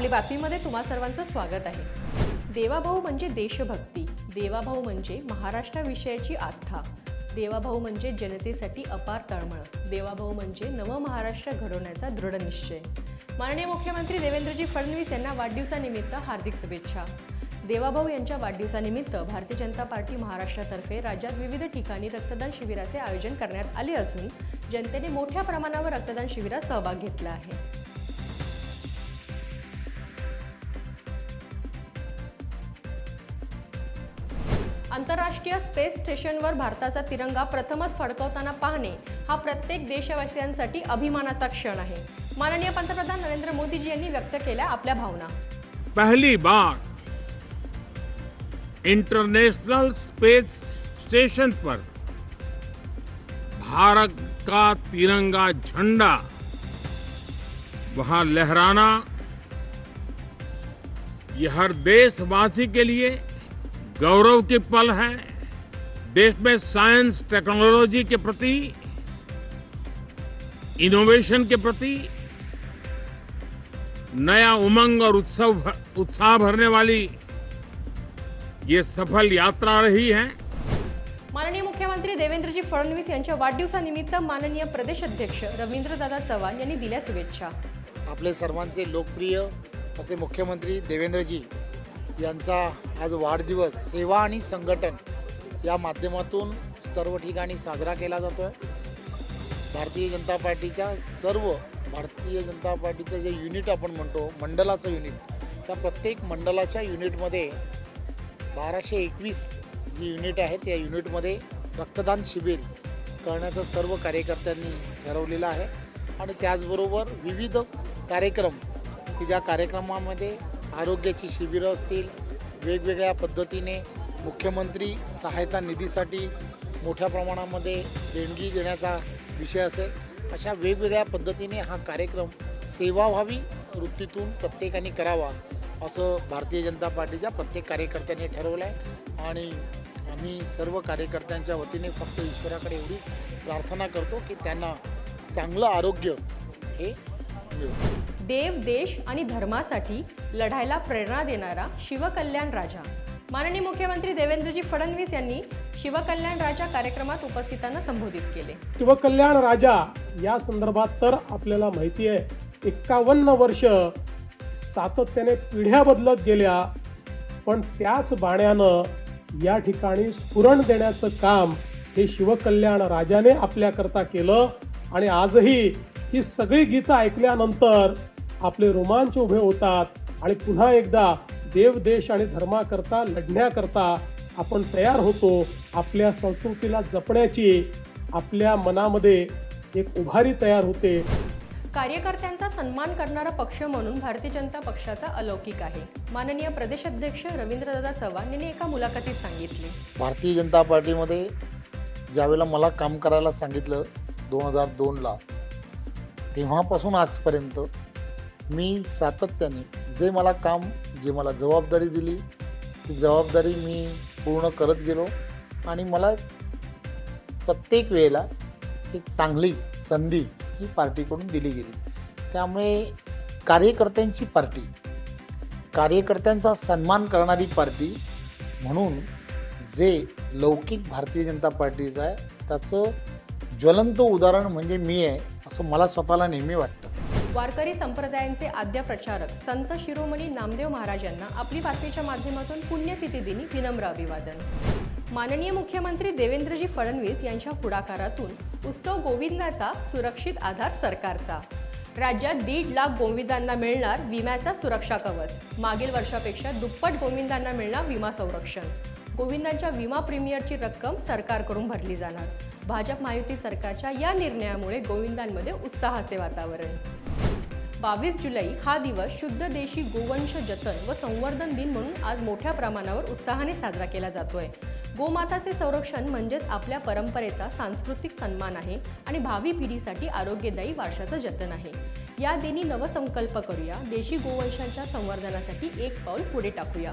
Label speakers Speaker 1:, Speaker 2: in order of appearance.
Speaker 1: आपली बातमीमध्ये तुम्हा सर्वांचं स्वागत आहे. देवाभाऊ म्हणजे देशभक्ती. देवाभाऊ म्हणजे महाराष्ट्राविषयाची आस्था. देवाभाऊ म्हणजे जनतेसाठी अपार तळमळ. देवाभाऊ म्हणजे नवं महाराष्ट्र घडवण्याचा दृढ निश्चय. माननीय मुख्यमंत्री देवेंद्रजी फडणवीस यांना वाढदिवसानिमित्त हार्दिक शुभेच्छा. देवाभाऊ यांच्या वाढदिवसानिमित्त भारतीय जनता पार्टी महाराष्ट्रातर्फे राज्यात विविध ठिकाणी रक्तदान शिबिराचे आयोजन करण्यात आले असून जनतेने मोठ्या प्रमाणावर रक्तदान शिबिरात सहभाग घेतला आहे. आंतरराष्ट्रीय स्पेस स्टेशनवर भारताचा तिरंगा प्रथमच फडकवताना पाहणे हा प्रत्येक देशवासियांसाठी अभिमानाचा क्षण आहे. माननीय पंतप्रधान नरेंद्र मोदीजी यांनी व्यक्त केल्या आपल्या भावना.
Speaker 2: पहिली बार इंटरनेशनल स्पेस स्टेशन पर भारत का तिरंगा झंडा वहां लहराना यह हर देशवासी के लिए गौरव की पल है। देश में साइंस टेक्नोलॉजी के प्रति इनोवेशन के प्रति नया उमंग और उत्सव उत्साह भरने वाली ये सफल यात्रा रही है।
Speaker 1: माननीय मुख्यमंत्री देवेंद्रजी फडणवीस यांच्या वाढदिवसानिमित्त माननीय प्रदेशाध्यक्ष रवींद्रदादा चव्हाण यांनी दिल्या शुभेच्छा.
Speaker 3: आपले सर्वांचे लोकप्रिय असे मुख्यमंत्री देवेंद्रजी यांचा आज वाढदिवस सेवा आणि संघटन या माध्यमातून सर्व ठिकाणी साजरा केला जातो आहे भारतीय जनता पार्टीच्या सर्व भारतीय जनता पार्टीचं जे युनिट आपण म्हणतो मंडलाचं युनिट त्या प्रत्येक मंडलाच्या युनिटमध्ये बाराशे एकवीस जी युनिट आहेत त्या युनिटमध्ये रक्तदान शिबिर करण्याचं सर्व कार्यकर्त्यांनी ठरवलेलं आहे. आणि त्याचबरोबर विविध कार्यक्रम की ज्या कार्यक्रमामध्ये आरोग्याची शिबिरं असतील वेगवेगळ्या पद्धतीने मुख्यमंत्री सहायता निधीसाठी मोठ्या प्रमाणामध्ये देणगी देण्याचा विषय असेल अशा वेगवेगळ्या पद्धतीने हा कार्यक्रम सेवा व्हावी वृत्तीतून प्रत्येकाने करावा असं भारतीय जनता पार्टीच्या प्रत्येक कार्यकर्त्यांनी ठरवलं आहे. आणि आम्ही सर्व कार्यकर्त्यांच्या वतीने फक्त ईश्वराकडे एवढीच प्रार्थना करतो की त्यांना चांगलं आरोग्य हे
Speaker 1: देव देश आणि धर्मासाठी लढायला प्रेरणा देणारा शिवकल्याण राजा. माननीय मुख्यमंत्री देवेंद्रजी फडणवीस यांनी शिवकल्याण राजा कार्यक्रमात उपस्थितांना संबोधित केले.
Speaker 4: शिवकल्याण राजा या संदर्भात तर आपल्याला माहिती आहे एक्कावन्न वर्ष सातत्याने पिढ्या बदलत गेल्या पण त्याच बाण्यानं या ठिकाणी स्फुरण देण्याचं काम हे शिवकल्याण राजाने आपल्याकरता केलं आणि आजही ही सगळी गीतं ऐकल्यानंतर आपले रोमांच उभे होतात आणि पुन्हा एकदा देव देश आणि धर्माकरता लढण्याकरता आपण तयार होतो आपल्या संस्कृतीला जपण्याची आपल्या मनामध्ये एक उभारी तयार होते.
Speaker 1: कार्यकर्त्यांचा सन्मान करणारा पक्ष म्हणून भारतीय जनता पक्षाचा अलौकिक आहे. माननीय प्रदेशाध्यक्ष रवींद्रदादा चव्हाण यांनी एका मुलाखतीत सांगितले.
Speaker 3: भारतीय जनता पार्टीमध्ये ज्यावेळेला मला काम करायला सांगितलं दोन हजार दोनला तेव्हापासून आजपर्यंत मी सातत्याने जे मला काम जे मला जबाबदारी दिली ती जबाबदारी मी पूर्ण करत गेलो. आणि मला प्रत्येक वेळेला एक चांगली संधी ही पार्टीकडून दिली गेली. त्यामुळे कार्यकर्त्यांची पार्टी कार्यकर्त्यांचा सन्मान करणारी पार्टी म्हणून जे लौकिक भारतीय जनता पार्टीचं आहे त्याचं ज्वलंत उदाहरण म्हणजे मी आहे असं मला स्वतःला नेहमी वाटतं.
Speaker 1: वारकरी संप्रदायांचे आद्य प्रचारक संत शिरोमणी नामदेव महाराज यांना आपली बातमीच्या माध्यमातून पुण्यतिथी दिनी विनम्र अभिवादन. माननीय मुख्यमंत्री देवेंद्रजी फडणवीस यांच्या पुढाकारातून उत्सव गोविंदाचा सुरक्षित आधार सरकारचा. राज्यात दीड लाख गोविंदांना मिळणार विम्याचा सुरक्षा कवच. मागील वर्षापेक्षा दुप्पट गोविंदांना मिळणार विमा संरक्षण. गोविंदांच्या विमा प्रीमियरची रक्कम सरकारकडून भरली जाणार. भाजप महायुती सरकारच्या या निर्णयामुळे गोविंदांमध्ये उत्साहाचे वातावरण. बावीस जुलै हा दिवस शुद्ध देशी गोवंश जतन व संवर्धन दिन म्हणून आज मोठ्या प्रमाणावर उत्साहाने साजरा केला जातोय. गोमाताचे संरक्षण म्हणजेच आपल्या परंपरेचा सांस्कृतिक सन्मान आहे आणि भावी पिढीसाठी आरोग्यदायी वारशाचं जतन आहे. या दिनी नवसंकल्प करूया. देशी गोवंशांच्या संवर्धनासाठी एक पाऊल पुढे टाकूया.